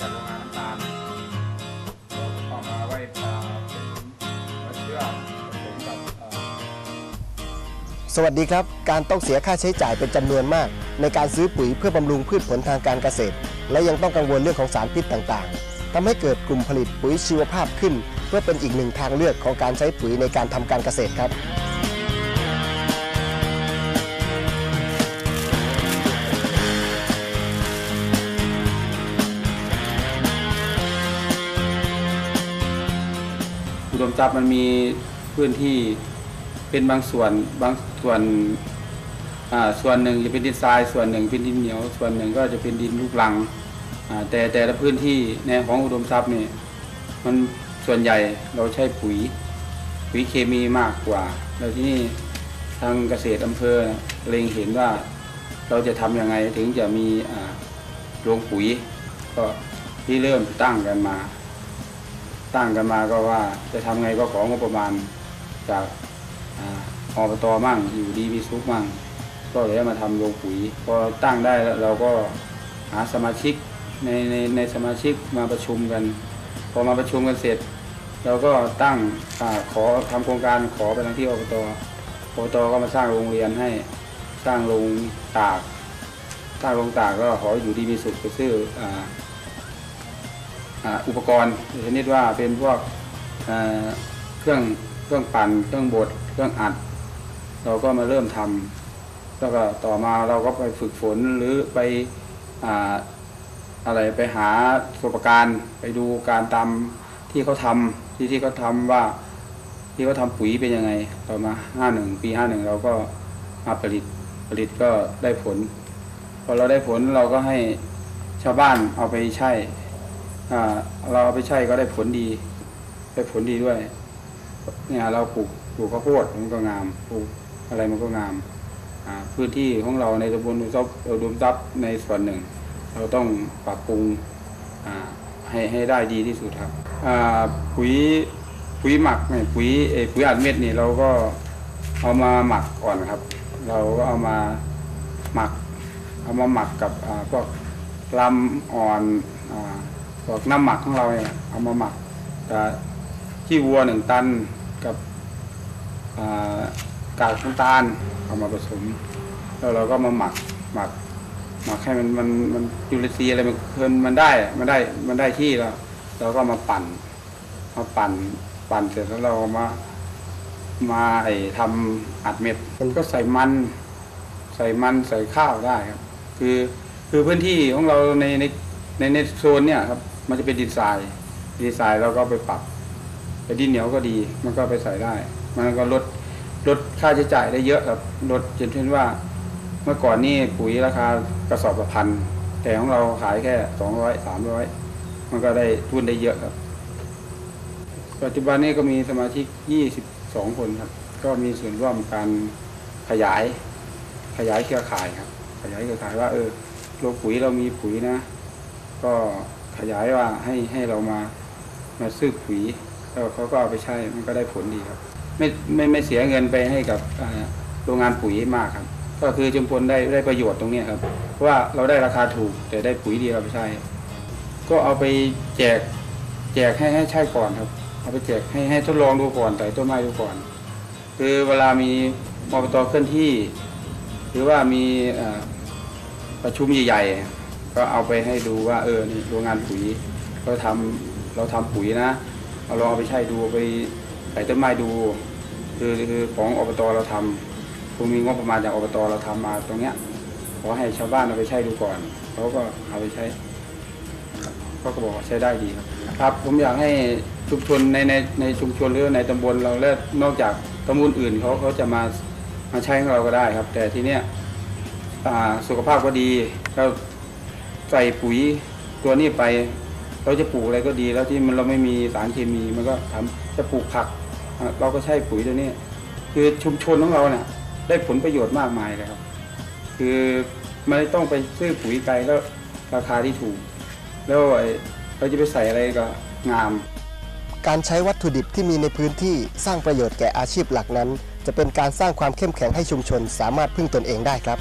จากโรงงานน้ำตาลเราก็เอามาไว้อ่าเป็นหัวเชื้อผสมกับอ่าสวัสดีครับ การต้องเสียค่าใช้จ่ายเป็นจำนวนมาก ในการซื้อปุ๋ยเพื่อบำรุงพืชผลทางการเกษตร และยังต้องกังวลเรื่องของสารพิษต่างๆทำให้เกิดกลุ่มผลิตปุ๋ยชีวภาพขึ้น เพื่อเป็นอีกหนึ่งทางเลือกของการใช้ปุ๋ยในการทำการเกษตรครับ ดมทรัพย์มันมีพื้นที่เป็นบางส่วนบางส่วนอ่าส่วนหนึ่งจะเป็นดินทรายส่วนหนึ่งเป็นดินเหนียว ส่วนหนึ่งก็จะเป็นดินลูกรังอ่าแต่แต่ละพื้นที่ในของอุดมทรัพย์นี่มันส่วนใหญ่เราใช้ปุ๋ยปุ๋ยเคมีมากกว่า แล้วที่นี่ทางเกษตรอำเภอเล็งเห็นว่าเราจะทำยังไงถึงจะมีอ่าโรงปุ๋ย ก็ที่เริ่มตั้งกันมา ตั้งกันมาก็ว่าจะทำไงก็ของบประมาณจากอาอบตมั่งอยู่ดีมีซุกมั่ง ก็เลยมาทำโรงปุ๋ย พอตั้งได้แล้วเราก็หาสมาชิกในในในสมาชิกมาประชุมกัน พอมาประชุมกันเสร็จ เราก็ตั้งอขอทำโครงการขอไปทางที่อบตอบตก็มาสร้างโรงเรียนให้สร้างโรงตากสร้างโรงตากก็ขออยู่ดีมีสุขไปซื้ออ อุปกรณ์ชนิดว่าเป็นพวกเครื่องเครื่องปั่นเครื่องบดเครื่องอัด เราก็มาเริ่มทำแล้วก็ต่อมาเราก็ไปฝึกฝนหรือไปออะไรไปหาประสบการณ์ไปดูการตามที่เขาทำที่ที่เขาทำว่าที่เขาทำปุ๋ยเป็นยังไง ต่อมาห้าหนึ่งปีห้าหนึ่งเราก็มาผลิตผลิตก็ได้ผล พอเราได้ผลเราก็ให้ชาวบ้านเอาไปใช้ เราเอาไปใช้ก็ได้ผลดี ได้ผลดีด้วย เนี่ยเราปลูกปลูกข้าวโพดมันก็งามปลูกอะไรมันก็งามพื้นที่ของเราในตำบลอุมทรัพย์อุดมทรัพย์ในส่วนหนึ่ง เราต้องปรับปรุงให้ให้ได้ดีที่สุดครับปุ๋ยปุ๋ยหมักเนี่ยปุ๋ยเออปุ๋ยอัดเม็ดนี่เราก็เอามาหมักก่อนครับ เราก็เอามาหมัก เอามาหมักกับพวกลำอ่อนอ พวกน้ำหมักของเราเนี่ยเอามาหมักกับขี้วัวหนึ่งตันกับกากน้ำตาลเอามาผสม แล้วเราก็มาหมักหมักหมักให้มันมันมันจุลินทรียอะไรมันเพิ่มมันได้มันได้มันได้ที่แล้วเราก็มาปั่นมาปั่นปั่นเสร็จแล้วเรามามาไอ้ทำอัดเม็ดมันก็ใส่มันใส่มันใส่ข้าวได้ครับ คือคือพื้นที่ของเราในใน ในในโซนเนี่ยครับ มันจะเป็นดินทรายดินทรายเราก็ไปปรับแต่ดินเหนียวก็ดี มันก็ไปใส่ได้ มันก็ลดลดค่าใช้จ่ายได้เยอะครับลดจนเช่นว่า เมื่อก่อนนี่ปุ๋ยราคากระสอบละพันแต่ของเราขายแค่สองร้อยสามร้อยมันก็ได้ทุนได้เยอะครับ ปัจจุบันนี้ก็มีสมาชิกยี่สิบสองคนครับ ก็มีส่วนร่วมการขยาย ขยายเครือข่ายครับ ขยายเครือข่ายว่า เออโรงปุ๋ยเรามีปุ๋ยนะ ก็ขยายว่าให้ให้เรามามาซื้อปุ๋ยแล้วเขาก็เอาไปใช้มันก็ได้ผลดีครับ ไม่ไม่ไม่เสียเงินไปให้กับโรงงานปุ๋ยมากครับ ก็คือชุมพลได้ได้ประโยชน์ตรงนี้ครับเพราะว่าเราได้ราคาถูกแต่ได้ปุ๋ยดีเราไปใช้ ก็เอาไปแจกแจกให้ให้ใช่ก่อนครับ เอาไปแจกให้ให้ทดลองดูก่อนใส่ต้นไม้ดูก่อน คือเวลามีมอบตเคลื่อนที่ หรือว่ามีประชุมใหญ่ๆ ก็เอาไปให้ดูว่าเออนี่โรงงานปุ๋ยเราทำเราทำปุ๋ยนะ เอาลองเอาไปใช้ดูเอาไปใส่ต้นไม้ดู คือคือของอบตเราทำคุณมีงบประมาณจากอบตเราทำมาตรงเนี้ยขอให้ชาวบ้านเอาไปใช้ดูก่อนเขาก็เอาไปใช้ครับเขาก็บอกใช้ได้ดีครับครับผมอยากให้ชุมชนในในในชุมชนหรือในตำบลเราและนอกจากตำบลอื่นเขาเขาจะมามาใช้ของเราก็ได้ครับ แต่ที่เนี้ยอ่าสุขภาพก็ดีเรา ใส่ปุ๋ยตัวนี้ไป เราจะปลูกอะไรก็ดีแล้วที่มันเราไม่มีสารเคมีมันก็ทำจะปลูกผัก เราก็ใช้ปุ๋ยตัวนี้ คือชุมชนของเราเนี่ยได้ผลประโยชน์มากมายเลยครับ คือไม่ต้องไปซื้อปุ๋ยไกลแล้วราคาที่ถูก แล้วเราจะไปใส่อะไรก็งาม การใช้วัตถุดิบที่มีในพื้นที่สร้างประโยชน์แก่อาชีพหลักนั้น จะเป็นการสร้างความเข้มแข็งให้ชุมชนสามารถพึ่งตนเองได้ครับ